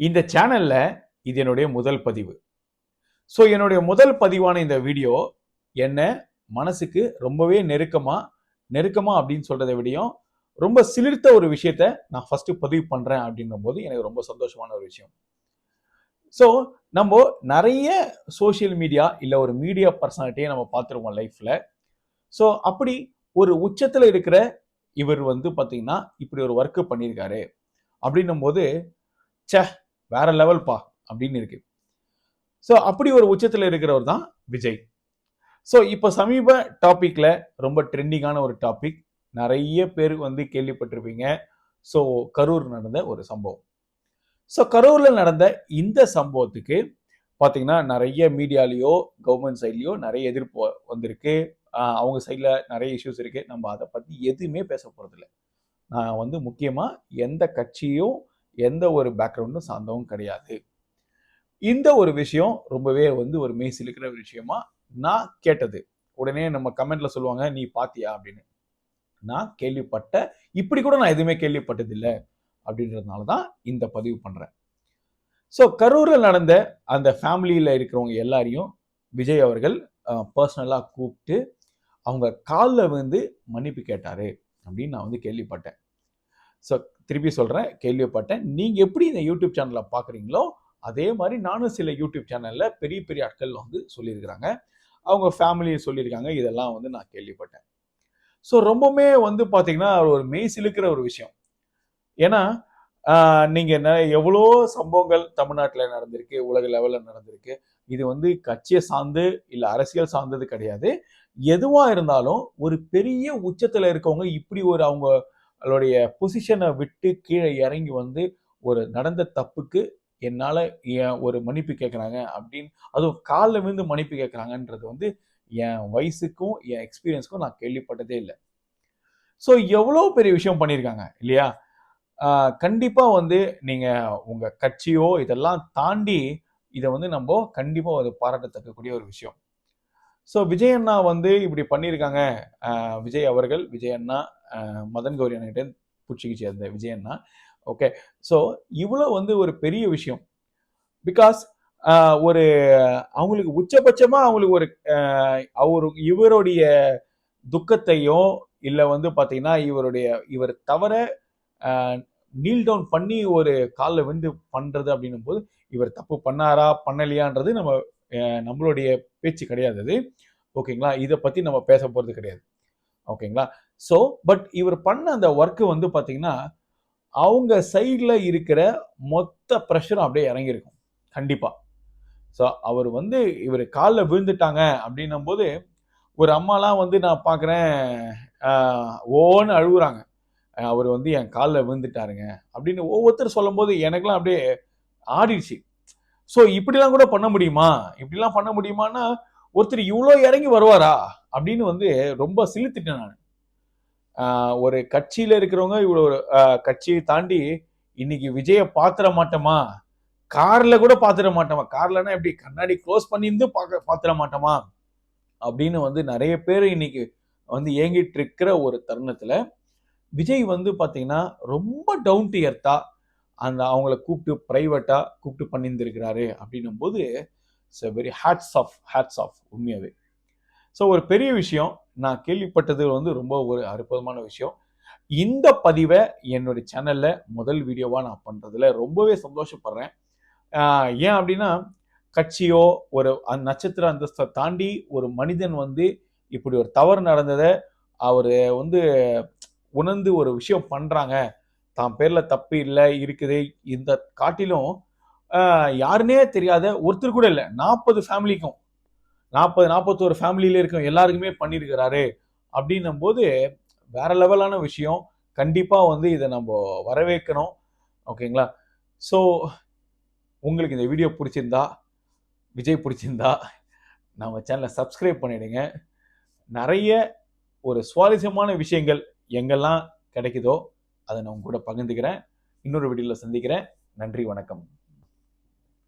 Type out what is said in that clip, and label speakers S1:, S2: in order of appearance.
S1: இந்த சேனலில் இது என்னுடைய முதல் பதிவு. ஸோ என்னுடைய முதல் பதிவான இந்த வீடியோ என்ன? மனசுக்கு ரொம்பவே நெருக்கமாக நெருக்கமாக அப்படின்னு சொல்கிறத விடையும் ரொம்ப சிலிர்த்த ஒரு விஷயத்த நான் ஃபஸ்ட்டு பதிவு பண்ணுறேன் அப்படின்னும் போது எனக்கு ரொம்ப சந்தோஷமான ஒரு விஷயம். ஸோ நம்ம நிறைய சோஷியல் மீடியா இல்லை ஒரு மீடியா பர்சனாலிட்டியை நம்ம பார்த்துருவோம் லைஃப்பில் ஸோ அப்படி ஒரு உச்சத்தில் இருக்கிற இவர் வந்து பார்த்தீங்கன்னா இப்படி ஒரு ஒர்க்கு பண்ணியிருக்காரு அப்படின்னும் போது சே வேற லெவல்ப்பா அப்படின்னு இருக்கு. ஸோ அப்படி ஒரு உச்சத்தில் இருக்கிறவர் தான் விஜய். ஸோ இப்போ சமீப டாப்பிக்கில் ரொம்ப ட்ரெண்டிங்கான ஒரு டாபிக் நிறைய பேர் வந்து கேள்விப்பட்டிருப்பீங்க. ஸோ கரூர் நடந்த ஒரு சம்பவம். ஸோ கரூரில் நடந்த இந்த சம்பவத்துக்கு பார்த்தீங்கன்னா நிறைய மீடியாலேயோ கவர்மெண்ட் சைட்லேயோ நிறைய எதிர்ப்பு வந்திருக்கு. அவங்க சைடில் நிறைய இஷ்யூஸ் இருக்குது நம்ம அதை பற்றி எதுவுமே பேச போகிறதில்ல நான் வந்து முக்கியமாக எந்த கட்சியும் எந்த ஒரு பேக்ரவுண்டும் சார்ந்தவும் கிடையாது. இந்த ஒரு விஷயம் ரொம்பவே வந்து ஒரு மெய் சிலுக்கிற ஒரு விஷயமா நான் கேட்டது. உடனே நம்ம கமெண்ட்ல சொல்லுவாங்க நீ பாத்தியா? அப்படின்னு. நான் கேள்விப்பட்ட இப்படி கூட நான் எதுவுமே கேள்விப்பட்டதில்லை அப்படின்றதுனால தான் இந்த பதிவு பண்றேன். ஸோ கரூரில் நடந்த அந்த ஃபேமிலியில் இருக்கிறவங்க எல்லாரையும் விஜய் அவர்கள் பர்சனலாக கூப்பிட்டு அவங்க காலில் வந்து மன்னிப்பு கேட்டாரு அப்படின்னு நான் வந்து கேள்விப்பட்டேன். ஸோ திருப்பி சொல்கிறேன் கேள்விப்பட்டேன். நீங்கள் எப்படி இந்த யூடியூப் சேனலை பார்க்குறீங்களோ அதே மாதிரி நானும் சில யூடியூப் சேனலில் பெரிய பெரிய ஆட்கள் வந்து சொல்லியிருக்கிறாங்க. அவங்க ஃபேமிலி சொல்லியிருக்காங்க. இதெல்லாம் வந்து நான் கேள்விப்பட்டேன். ஸோ ரொம்பவுமே வந்து பார்த்தீங்கன்னா ஒரு மெய் சிலுக்கிற ஒரு விஷயம். ஏன்னா நீங்கள் என்ன எவ்வளோ சம்பவங்கள் தமிழ்நாட்டில் நடந்திருக்கு உலக லெவலில் நடந்திருக்கு. இது வந்து கட்சியை சார்ந்து இல்லை அரசியல் சார்ந்தது கிடையாது. எதுவாக இருந்தாலும் ஒரு பெரிய உச்சத்தில் இருக்கவங்க இப்படி ஒரு அவங்க அவளுடைய பொசிஷனை விட்டு கீழே இறங்கி வந்து ஒரு நடந்த தப்புக்கு என்னால் ஏன் ஒரு மன்னிப்பு கேட்குறாங்க அப்படின்னு அதுவும் காலில் விழுந்து மன்னிப்பு கேட்குறாங்கன்றது வந்து என் வயசுக்கும் என் எக்ஸ்பீரியன்ஸ்க்கும் நான் கேள்விப்பட்டதே இல்லை. ஸோ எவ்வளோ பெரிய விஷயம் பண்ணியிருக்காங்க இல்லையா? கண்டிப்பாக வந்து நீங்கள் உங்கள் கட்சியோ இதெல்லாம் தாண்டி இதை வந்து நம்ம கண்டிப்பாக ஒரு பாராட்டத்தக்கக்கூடிய ஒரு விஷயம். ஸோ விஜய் அண்ணா வந்து இப்படி பண்ணியிருக்காங்க விஜய் அவர்கள் விஜய் அண்ணா மதன் கௌரி அண்ணகிட்ட பூச்சிக்கு சேர்ந்த விஜயன்னா ஓகே ஸோ இவ்வளோ வந்து ஒரு பெரிய விஷயம். பிகாஸ் ஒரு அவங்களுக்கு உச்சபட்சமாக அவங்களுக்கு ஒரு அவரு இவருடைய துக்கத்தையும் இல்லை வந்து பார்த்தீங்கன்னா இவருடைய இவர் தவிர நீல் டவுன் பண்ணி ஒரு காலில் விழுந்து பண்ணுறது அப்படின்னும் போது இவர் தப்பு பண்ணாரா பண்ணலையான்றது நம்ம நம்மளுடைய பேச்சு கிடையாது அது. ஓகேங்களா இதை பற்றி நம்ம பேச போகிறது கிடையாது ஓகேங்களா ஸோ பட் இவர் பண்ண அந்த ஒர்க்கு வந்து பார்த்தீங்கன்னா அவங்க சைடில் இருக்கிற மொத்த ப்ரெஷரும் அப்படியே இறங்கியிருக்கும். கண்டிப்பாக ஸோ அவர் வந்து இவர் காலில் விழுந்துட்டாங்க அப்படின்னும் போது ஒரு அம்மாலாம் வந்து நான் பார்க்குறேன் ஓன்னு அழுகுறாங்க அவர் வந்து என் காலில் விழுந்துட்டாருங்க. அப்படின்னு ஒவ்வொருத்தர் சொல்லும்போது எனக்கெல்லாம் அப்படியே ஆடிடுச்சு. ஸோ இப்படிலாம் கூட பண்ண முடியுமா? இப்படிலாம் பண்ண முடியுமான்னா ஒருத்தர் இவ்வளோ இறங்கி வருவாரா? அப்படின்னு வந்து ரொம்ப சிலுத்திட்டேன் நான். ஒரு கட்சியில இருக்கிறவங்க இவ்வளோ ஒரு கட்சியை தாண்டி இன்னைக்கு விஜய பாத்திர மாட்டோமா? கார்ல கூட பாத்திர மாட்டோமா? கார்லன்னா எப்படி? கண்ணாடி க்ளோஸ் பண்ணியிருந்து பார்க்க பாத்திர மாட்டோமா? அப்படின்னு வந்து நிறைய பேர் இன்னைக்கு வந்து ஏங்கிட்டு இருக்கிற ஒரு தருணத்துல விஜய் வந்து பார்த்தீங்கன்னா ரொம்ப டவுன் டு எர்த்தா அந்த அவங்கள கூப்பிட்டு ப்ரைவேட்டாக கூப்பிட்டு பண்ணியிருந்திருக்கிறாரு அப்படின்னும் போது it's very hats off hats off உண்மையாகவே ஸோ ஒரு பெரிய விஷயம் நான் கேள்விப்பட்டது வந்து ரொம்ப ஒரு அற்புதமான விஷயம். இந்த பதிவை என்னுடைய சேனலில் முதல் வீடியோவாக நான் பண்ணுறதுல ரொம்பவே சந்தோஷப்படுறேன். ஏன் அப்படின்னா கட்சியோ ஒரு அந்த நட்சத்திர அந்தஸ்தை தாண்டி ஒரு மனிதன் வந்து இப்படி ஒரு தவறு நடந்ததை அவர் வந்து உணர்ந்து ஒரு விஷயம் பண்ணுறாங்க தான் பேரில் தப்பு இல்லை இருக்குது. இந்த காட்டிலும் யாருன்னே தெரியாத ஒருத்தர் கூட இல்லை நாற்பது ஃபேமிலிக்கும் நாற்பது நாற்பத்தோரு ஃபேமிலியில இருக்கும் எல்லாருக்குமே பண்ணியிருக்கிறாரு அப்படின்னும் போது வேற லெவலான விஷயம். கண்டிப்பாக வந்து இதை நம்ம வரவேற்கணும். ஓகேங்களா? ஸோ உங்களுக்கு இந்த வீடியோ பிடிச்சிருந்தா விஜய் பிடிச்சிருந்தா நம்ம சேனலை சப்ஸ்கிரைப் பண்ணிடுங்க. நிறைய ஒரு சுவாரஸ்யமான விஷயங்கள் எங்கெல்லாம் கிடைக்குதோ அதை நான் உங்க கூட பகிர்ந்துக்கிறேன். இன்னொரு வீடியோவில் சந்திக்கிறேன். நன்றி வணக்கம்.